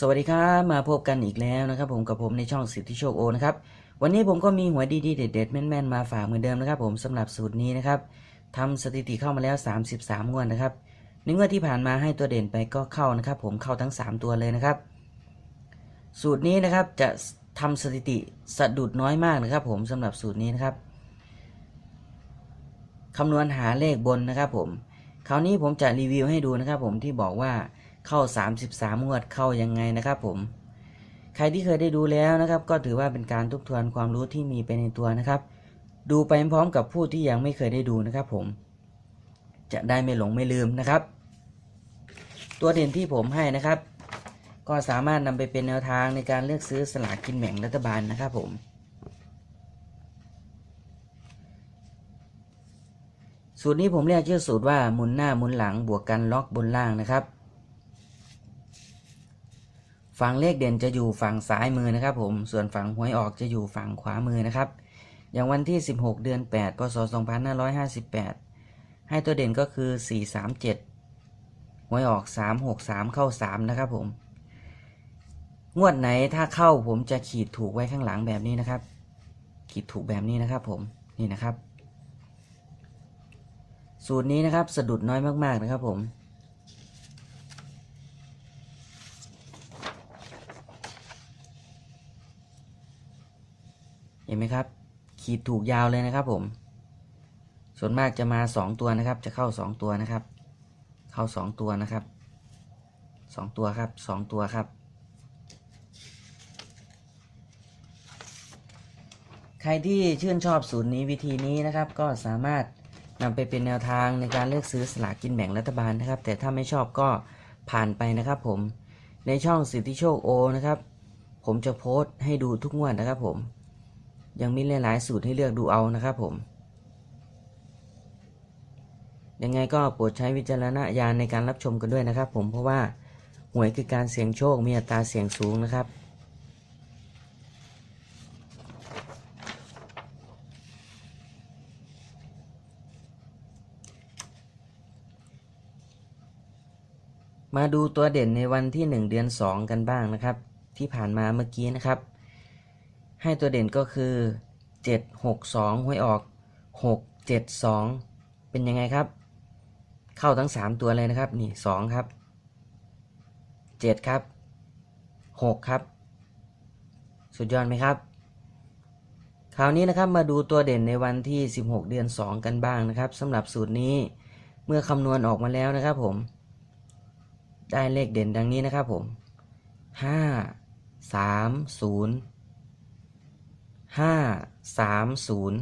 สวัสดีครับ มาพบกันอีกแล้วนะครับ ผมกับผมในช่องสิทธิโชคโอนะครับวันนี้ผมก็มีหวยดีๆเด็ดๆแม่นๆมาฝากเหมือนเดิมนะครับ ผมสำหรับสูตรนี้นะครับทำสถิติเข้ามาแล้ว 33งวดนะครับในงวดที่ผ่านมาให้ตัวเด่นไปก็เข้านะครับ ผมเข้าทั้ง 3 ตัวเลยนะครับ สูตรนี้นะครับจะทำสถิติสะดุดน้อยมากนะครับ ผมสำหรับสูตรนี้นะครับคำนวณหาเลขบนนะครับ ผมคราวนี้ผมจะรีวิวให้ดูนะครับ ผมที่บอกว่า เข้า 33งวดเข้ายังไงนะครับผม ใครที่เคยได้ดูแล้วนะครับ ก็ถือว่าเป็นการทบทวนความรู้ที่มีไปในตัวนะครับ ดูไปพร้อมกับผู้ที่ยังไม่เคยได้ดูนะครับผม จะได้ไม่หลงไม่ลืมนะครับ ตัวเด่นที่ผมให้นะครับ ก็สามารถนำไปเป็นแนวทางในการเลือกซื้อสลากกินแบ่งรัฐบาลนะครับผมสูตรนี้ผมเรียกชื่อสูตรว่าหมุนหน้าหมุนหลังบวกกันล็อกบนล่างนะครับ ฝั่งเลขเด่นจะอยู่ฝั่งซ้ายมือนะครับผม ส่วนฝั่งหวยออกจะอยู่ฝั่งขวามือนะครับ อย่างวันที่ 16 เดือน 8 พศ 2558 ให้ตัวเด่นก็คือ 437 หวยออก 363 เข้า 3 นะครับผม งวดไหนถ้าเข้าผมจะขีดถูกไว้ข้างหลังแบบนี้นะครับ ขีดถูกแบบนี้นะครับผม นี่นะครับ สูตรนี้นะครับสะดุดน้อยมากๆนะครับผม ห็นไหมครับ ขีดถูกยาวเลยนะครับผม ส่วนมากจะมาสองตัวนะครับ จะเข้าสองตัวนะครับ เข้าสองตัวนะครับสองตัวครับสองตัวครับ ใครที่ชื่นชอบสูตรนี้วิธีนี้นะครับ ก็สามารถนำไปเป็นแนวทางในการเลือกซื้อสลากกินแบ่งรัฐบาลนะครับ แต่ถ้าไม่ชอบก็ผ่านไปนะครับผมในช่องสิทธิโชคโอนะครับ ผมจะโพสต์ให้ดูทุกงวดนะครับผม ยังมีหลายๆสูตรให้เลือกดูเอานะครับผม ยังไงก็โปรดใช้วิจารณญาณในการรับชมกันด้วยนะครับ ผมเพราะว่าหวยคือการเสี่ยงโชคมีอัตราเสี่ยงสูงนะครับมาดูตัวเด่นในวันที่ 1 เดือน 2 กันบ้างนะครับ ที่ผ่านมาเมื่อกี้นะครับ ให้ตัวเด่นก็คือ 7 6 2หวยออก 6 7 2 เป็นยังไงครับ เข้าทั้ง 3 ตัวเลยนะครับ นี่ 2 ครับ 7 ครับ 6 ครับ สุดยอดไหมครับ คราวนี้นะครับมาดูตัวเด่นในวันที่ 16 เดือน 2 กันบ้างนะครับสำหรับสูตรนี้เมื่อคำนวณออกมาแล้วนะครับผม ได้เลขเด่นดังนี้นะครับผมห้าสามศูนย์ ห้าสามศูนย์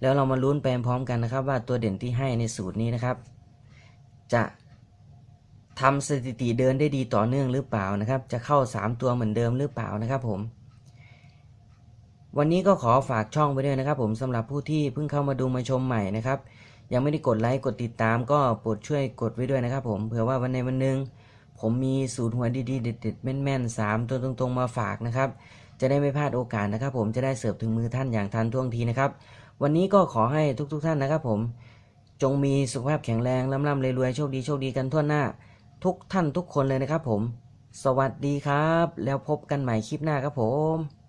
แล้วเรามาลุ้นไปพร้อมกันนะครับ ว่าตัวเด่นที่ให้ในสูตรนี้นะครับ จะทำสถิติเดินได้ดีต่อเนื่องหรือเปล่านะครับ จะเข้า 3 ตัวเหมือนเดิมหรือเปล่านะครับผม วันนี้ก็ขอฝากช่องไว้ด้วยนะครับ ผมสำหรับผู้ที่เพิ่งเข้ามาดูมาชมใหม่นะครับ ยังไม่ได้กดไลค์กดติดตาม ก็โปรดช่วยกดไว้ด้วยนะครับ ผมเผื่อว่าวันในวันหนึ่ง ผมมีสูตรหวยดีๆ เด็ดๆแม่นๆสามตัวตรงๆมาฝากนะครับ จะได้ไม่พลาดโอกาสนะครับ ผมจะได้เสิร์ฟถึงมือท่านอย่างทันท่วงทีนะครับ วันนี้ก็ขอให้ทุกๆท่านนะครับ ผมจงมีสุขภาพแข็งแรงร่ำๆรวยๆโชคดีโชคดีกันทั่วหน้า ทุกท่านทุกคนเลยนะครับ ผม สวัสดีครับ แล้วพบกันใหม่คลิปหน้าครับผม